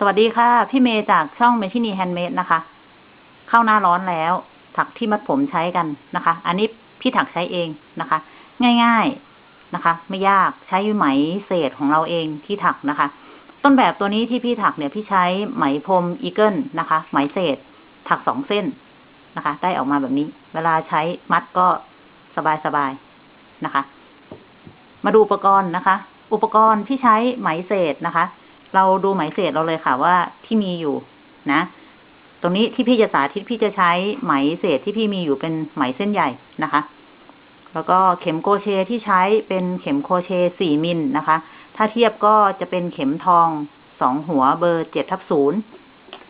สวัสดีค่ะ พี่เมย์จากช่องเมชินีแฮนด์เมดนะคะ เข้าหน้าร้อนแล้ว ถักที่มัดผมใช้กันนะคะ อันนี้พี่ถักใช้เองนะคะ ง่ายๆนะคะ ไม่ยากใช้ไหมเศษของเราเองที่ถักนะคะ ต้นแบบตัวนี้ที่พี่ถักเนี่ยพี่ใช้ไหมพรมอีเกิลนะคะ ไหมเศษ ถักสองเส้นนะคะ ได้ออกมาแบบนี้ เวลาใช้มัดก็สบายๆนะคะ มาดูอุปกรณ์นะคะ อุปกรณ์ที่ใช้ไหมเศษนะคะ เราดูไหมเศษเราเลยค่ะว่าที่มีอยู่นะ ตรงนี้ที่พี่จะสาธิตพี่จะใช้ไหมเศษที่พี่มีอยู่เป็นไหมเส้นใหญ่นะคะ แล้วก็เข็มโกเชที่ใช้เป็นเข็มโคเชสี่มิลนะคะ ถ้าเทียบก็จะเป็นเข็มทองสองหัวเบอร์เจ็ดทับศูนย์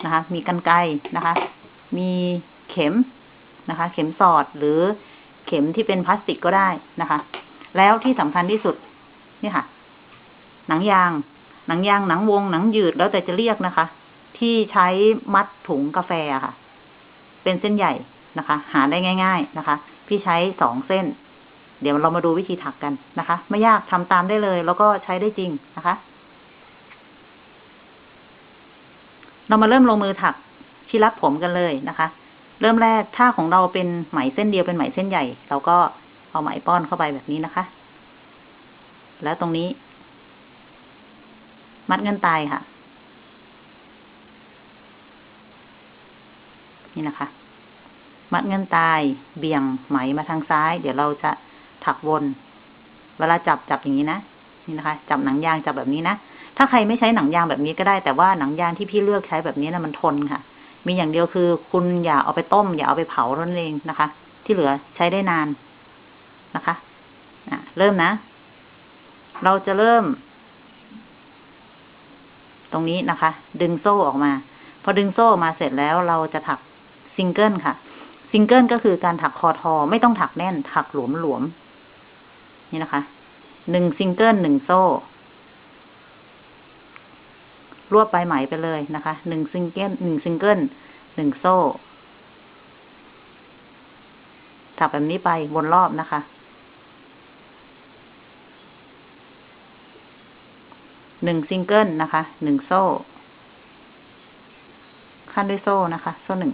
นะคะ มีกันไกนะคะ มีเข็มนะคะ เข็มสอดหรือเข็มที่เป็นพลาสติกก็ได้นะคะ แล้วที่สำคัญที่สุด นี่ค่ะ หนังยาง หนังยางหนังวงหนังยืดแล้วแต่จะเรียกนะคะ ที่ใช้มัดถุงกาแฟค่ะ เป็นเส้นใหญ่นะคะ หาได้ง่าย ๆนะคะ พี่ใช้สองเส้น เดี๋ยวเรามาดูวิธีถักกันนะคะ ไม่ยากทำตามได้เลย แล้วก็ใช้ได้จริงนะคะ เรามาเริ่มลงมือถักที่รัดผมกันเลยนะคะ เริ่มแรกถ้าของเราเป็นไหมเส้นเดียวเป็นไหมเส้นใหญ่ เราก็เอาไหมป้อนเข้าไปแบบนี้นะคะ แล้วตรงนี้ มัดเงินตายค่ะ นี่นะคะ มัดเงินตาย เบี่ยงไหมมาทางซ้าย เดี๋ยวเราจะถักวน เวลาจับจับอย่างนี้นะ นี่นะคะ จับหนังยางจับแบบนี้นะ ถ้าใครไม่ใช้หนังยางแบบนี้ก็ได้ แต่ว่าหนังยางที่พี่เลือกใช้แบบนี้นะมันทนค่ะ มีอย่างเดียวคือ คุณอย่าเอาไปต้ม อย่าเอาไปเผาเท่านั้นเองนะคะ ที่เหลือใช้ได้นานนะคะ อะ เริ่มนะ เราจะเริ่ม รงนี้นะคะ ดึงโซ่ออกมา พอดึงโซ่ออกมาเสร็จแล้วเราจะถักซิงเกิลค่ะ ซิงเกิลก็คือการถักคอทอไม่ต้องถักแน่น ถักหลวมหลวมๆนี่นะคะ หนึ่งซิงเกิลหนึ่งโซ่ รวบปลายไหมไปเลยนะคะ หนึ่งซิงเกิลหนึ่งซิงเกิลหนึ่งโซ่ ถักแบบนี้ไปวนรอบนะคะ หนึ่งซิงเกิลนะคะหนึ่งโซ่ ขั้นด้วยโซ่นะคะ โซ่หนึ่ง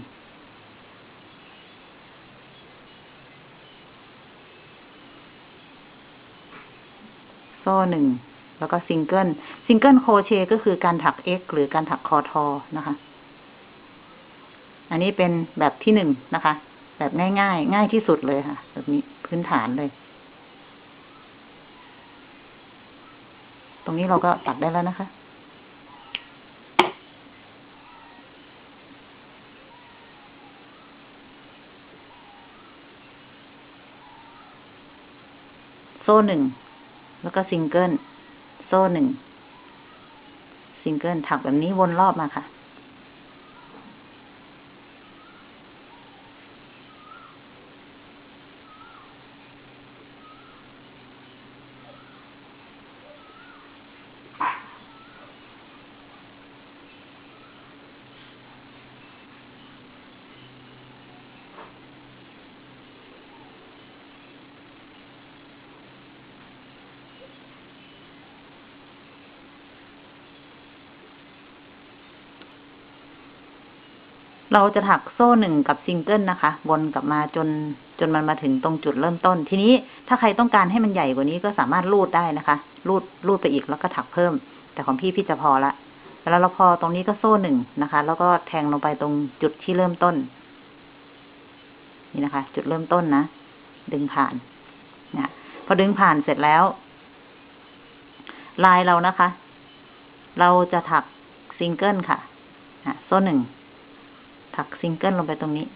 โซ่หนึ่งแล้วก็ซิงเกิลซิงเกิลโครเชก็คือการถัก X หรือการถักคอทอนะคะ อันนี้เป็นแบบที่หนึ่งนะคะ แบบง่ายๆ ง่ายที่สุดเลยค่ะ แบบนี้พื้นฐานเลย ตรงนี้เราก็ตัดได้แล้วนะคะโซ่หนึ่ง แล้วก็ซิงเกิล โซ่หนึ่ง ซิงเกิลถักแบบนี้วนรอบมาค่ะ เราจะถักโซ่หนึ่งกับซิงเกิลนะคะ วนกลับมาจนจนมันมาถึงตรงจุดเริ่มต้น ทีนี้ถ้าใครต้องการให้มันใหญ่กว่านี้ก็สามารถรูดได้นะคะ รูดรูดไปอีกแล้วก็ถักเพิ่ม แต่ของพี่พี่จะพอละ แล้วเราพอตรงนี้ก็โซ่หนึ่งนะคะ แล้วก็แทงลงไปตรงจุดที่เริ่มต้น นี่นะคะ จุดเริ่มต้นนะ ดึงผ่านนะพอดึงผ่านเสร็จแล้ว ลายเรานะคะ เราจะถักซิงเกิลค่ะอะโซ่หนึ่ง ถักซิงเกิลลงไปตรงนี้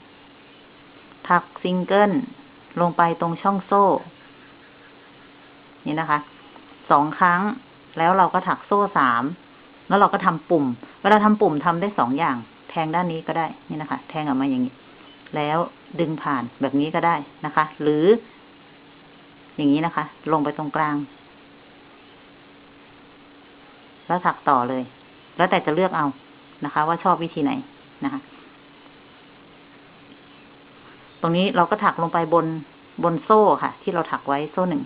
ถักซิงเกิลลงไปตรงช่องโซ่ นี่นะคะ สองครั้ง แล้วเราก็ถักโซ่สาม แล้วเราก็ทำปุ่ม เวลาทำปุ่มทำได้สองอย่าง แทงด้านนี้ก็ได้ นี่นะคะ แทงออกมาอย่างนี้ แล้วดึงผ่านแบบนี้ก็ได้นะคะ หรือ อย่างนี้นะคะ ลงไปตรงกลาง แล้วถักต่อเลย แล้วแต่จะเลือกเอานะคะ ว่าชอบวิธีไหนนะคะ ตรงนี้เราก็ถักลงไปบนบนโซ่ค่ะ ที่เราถักไว้โซ่หนึ่ง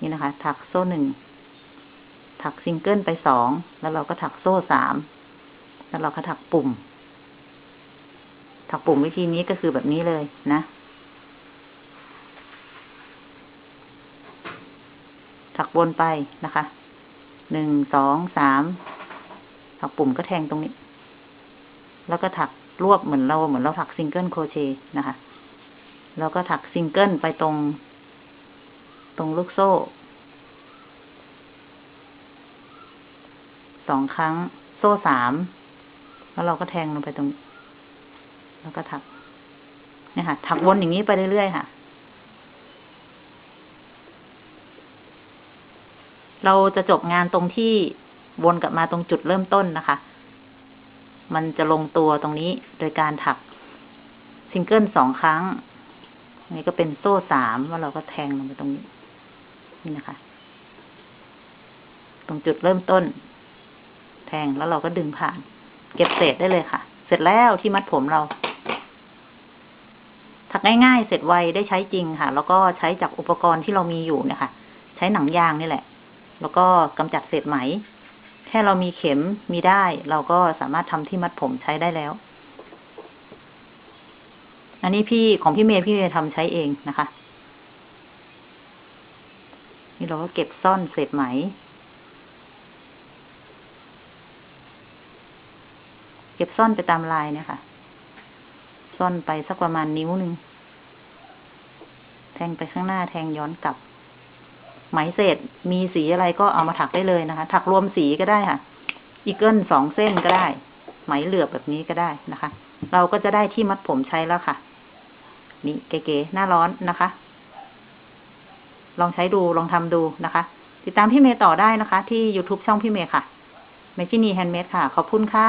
นี่นะคะ ถักโซ่หนึ่งถักซิงเกิลไปสองแล้วเราก็ถักโซ่สามแล้วเราก็ถักปุ่ม ถักปุ่มวิธีนี้ก็คือแบบนี้เลยนะ ถักวนไปนะคะหนึ่งสองสามถักปุ่มก็แทงตรงนี้ แล้วก็ถักรวบเหมือนเราเหมือนเราถักซิงเกิลโครเชต์นะคะ แล้วก็ถักซิงเกิลไปตรง ตรงลูกโซ่ สองครั้งโซ่สาม แล้วเราก็แทงลงไปตรง แล้วก็ถัก เนี่ยค่ะ ถักวนอย่างนี้ไปเรื่อยๆค่ะ เราจะจบงานตรงที่วนกลับมาตรงจุดเริ่มต้นนะคะ มันจะลงตัวตรงนี้โดยการถักซิงเกิลสองครั้ง นนี้ก็เป็นโซ่สามแล้วเราก็แทงลงไปตรงนี้ นี่นะคะ ตรงจุดเริ่มต้น แทงแล้วเราก็ดึงผ่าน เก็บเศษได้เลยค่ะ เสร็จแล้วที่มัดผมเราถักง่ายๆ เสร็จไวได้ใช้จริงค่ะ แล้วก็ใช้จากอุปกรณ์ที่เรามีอยู่เนี่ยค่ะ ใช้หนังยางนี่แหละ แล้วก็กำจัดเศษไหม แค่เรามีเข็มมีได้ เราก็สามารถทำที่มัดผมใช้ได้แล้ว อันนี้พี่ของพี่เมย์พี่เมย์ทำใช้เองนะคะ นี่เราก็เก็บซ่อนเศษไหม เก็บซ่อนไปตามลายเนี่ยค่ะ ซ่อนไปสักประมาณนิ้วหนึ่ง แทงไปข้างหน้าแทงย้อนกลับ ไหมเศษมีสีอะไรก็เอามาถักได้เลยนะคะ ถักรวมสีก็ได้ค่ะ อีเกิลสองเส้นก็ได้ ไหมเหลือบแบบนี้ก็ได้นะคะเราก็จะได้ที่มัดผมใช้แล้วค่ะ นี่เก๋ๆหน้าร้อนนะคะ ลองใช้ดูลองทำดูนะคะ ติดตามพี่เมย์ต่อได้นะคะ ที่ YouTube ช่องพี่เมย์ค่ะเมจินีแฮนด์เมดค่ะ ขอบคุณค่ะ